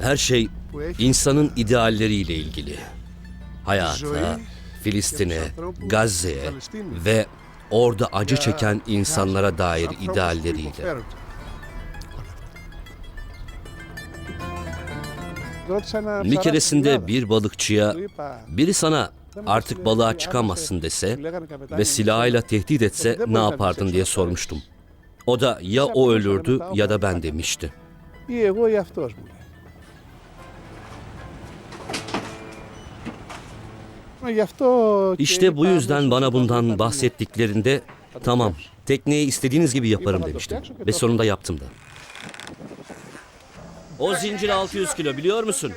Her şey insanın idealleriyle ilgili. Hayata, Filistin'e, Gazze'ye ve orada acı çeken insanlara dair idealleriyle. Bir keresinde bir balıkçıya biri sana artık balığa çıkamazsın dese ve silahıyla tehdit etse ne yapardın diye sormuştum. O da ya o ölürdü ya da ben demişti ή εγώ ή αυτός μου λέει. Γι' αυτό και İşte bu είπα, yüzden αμέσως bana όταν bundan ήρθα, bahsettiklerinde tamam tekneyi istediğiniz gibi yaparım demiştim. Ve sonunda yaptım da. O zincir 600 kilo biliyor musun?